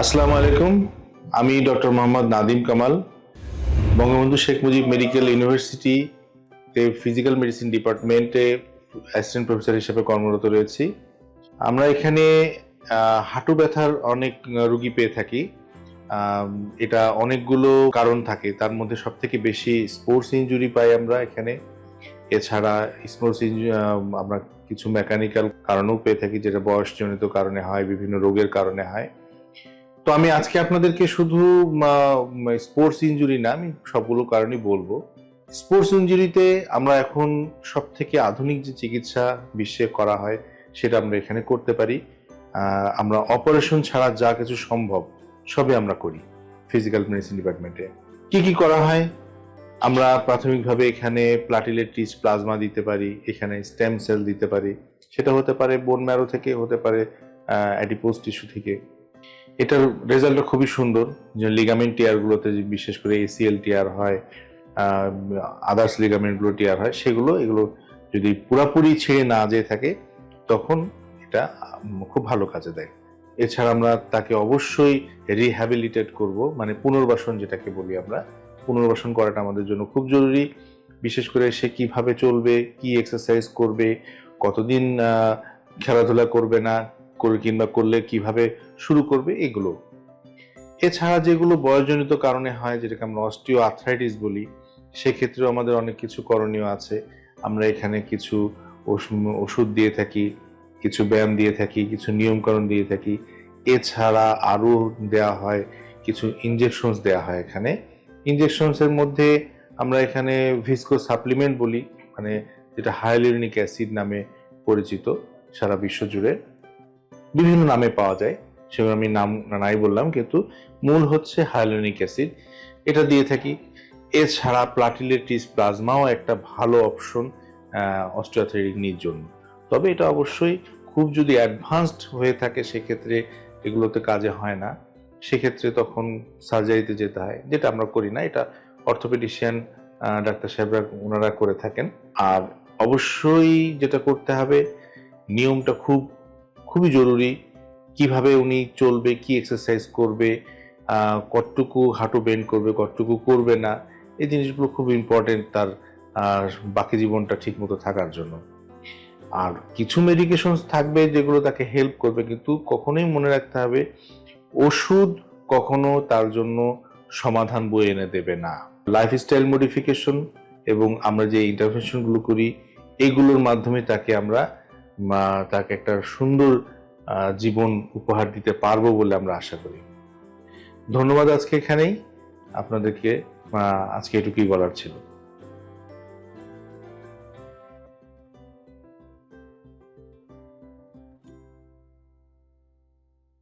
আসসালামু আলাইকুম। আমি ডক্টর মোহাম্মদ নাদিম কামাল, বঙ্গবন্ধু শেখ মুজিব মেডিকেল ইউনিভার্সিটিতে ফিজিক্যাল মেডিসিন ডিপার্টমেন্টে অ্যাসিস্ট্যান্ট প্রফেসর হিসেবে কর্মরত রয়েছি। আমরা এখানে হাঁটু ব্যথার অনেক রুগী পেয়ে থাকি। এটা অনেকগুলো কারণ থাকে। তার মধ্যে সব থেকে বেশি স্পোর্টস ইঞ্জুরি পাই আমরা এখানে। এছাড়া স্পোর্টস ইঞ্জুরি আমরা কিছু মেকানিক্যাল কারণেও পেয়ে থাকি, যেটা বয়সজনিত কারণে হয়, বিভিন্ন রোগের কারণে হয়। তো আমি আজকে আপনাদেরকে শুধু স্পোর্টস ইনজুরি না, আমি সবগুলো কারণই বলব। স্পোর্টস ইনজুরিতে আমরা এখন সব থেকে আধুনিক যে চিকিৎসা বিশ্বে করা হয়, সেটা আমরা এখানে করতে পারি। আমরা অপারেশন ছাড়া যা কিছু সম্ভব, সবই আমরা করি ফিজিক্যাল মেডিসিন ডিপার্টমেন্টে কি কি করা হয়? আমরা প্রাথমিকভাবে এখানে প্লাটিলেটিস প্লাজমা দিতে পারি, এখানে স্টেম সেল দিতে পারি। সেটা হতে পারে বোন ম্যারো থেকে, হতে পারে অ্যাডিপোজ টিস্যু থেকে। এটার রেজাল্টটা খুবই সুন্দর যে লিগামেন্ট টিয়ারগুলোতে বিশেষ করে এসিএল টিয়ার হয় আদার্স লিগামেন্টগুলো টিয়ার হয়, সেগুলো, এগুলো যদি পুরাপুরি ছেড়ে না যেয়ে থাকে, তখন এটা খুব ভালো কাজে দেয়। এছাড়া আমরা তাকে অবশ্যই রিহ্যাবিলিটেট করব মানে পুনর্বাসন যেটাকে বলি আমরা, পুনর্বাসন করাটা আমাদের জন্য খুব জরুরি। বিশেষ করে সে কীভাবে চলবে, কি এক্সারসাইজ করবে, কতদিন খেলাধুলা করবে না করে কিংবা করলে কীভাবে শুরু করবে এগুলো। এছাড়া যেগুলো বয়সজনিত কারণে হয়, যেটাকে আমরা অস্টিও আর্থ্রাইটিস বলি, সেক্ষেত্রেও আমাদের অনেক কিছু করণীয় আছে। আমরা এখানে কিছু ওষ- ওষুধ দিয়ে থাকি, কিছু ব্যায়াম দিয়ে থাকি, কিছু নিয়মকানুন দিয়ে থাকি। এছাড়া আরও দেয়া হয়, কিছু ইনজেকশনস দেয়া হয় এখানে। ইনজেকশনসের মধ্যে আমরা এখানে ভিস্কো সাপ্লিমেন্ট বলি মানে যেটা হাইলোরিনিক অ্যাসিড নামে পরিচিত সারা বিশ্ব জুড়ে বিভিন্ন নামে পাওয়া যায়। সেগুলো আমি নাম নাই বললাম, কিন্তু মূল হচ্ছে হাইলোনিক অ্যাসিড। এটা দিয়ে থাকি। এছাড়া প্লাটিলেটিস প্লাজমাও একটা ভালো অপশন অস্ট্রিওথেরিকনির জন্য। তবে এটা অবশ্যই খুব যদি অ্যাডভান্সড হয়ে থাকে, সেক্ষেত্রে এগুলোতে কাজে হয় না। সেক্ষেত্রে তখন সার্জারিতে যেতে হয়, যেটা আমরা করি না। এটা অর্থোপেডিশিয়ান ডাক্তার সাহেবরা, ওনারা করে থাকেন। আর অবশ্যই যেটা করতে হবে, নিয়মটা খুব খুবই জরুরি কীভাবে উনি চলবে, কি এক্সারসাইজ করবে কতটুকু হাঁটু বেন্ড করবে, কতটুকু করবে না, এই জিনিসগুলো খুব ইম্পর্টেন্ট তার বাকি জীবনটা ঠিক মতো থাকার জন্য। আর কিছু মেডিকেশন থাকবে যেগুলো তাকে হেল্প করবে, কিন্তু কখনোই মনে রাখতে হবে ওষুধ কখনো তার জন্য সমাধান বয়ে এনে দেবে না। লাইফস্টাইল মডিফিকেশন এবং আমরা যে ইন্টারভেনশনগুলো করি, এগুলোর মাধ্যমে তাকে আমরা তাকে একটা সুন্দর জীবন উপহার দিতে পারব বলে আমরা আশা করি। ধন্যবাদ আজকে এখানেই। আপনাদেরকে আজকে এটুকুই বলার ছিল।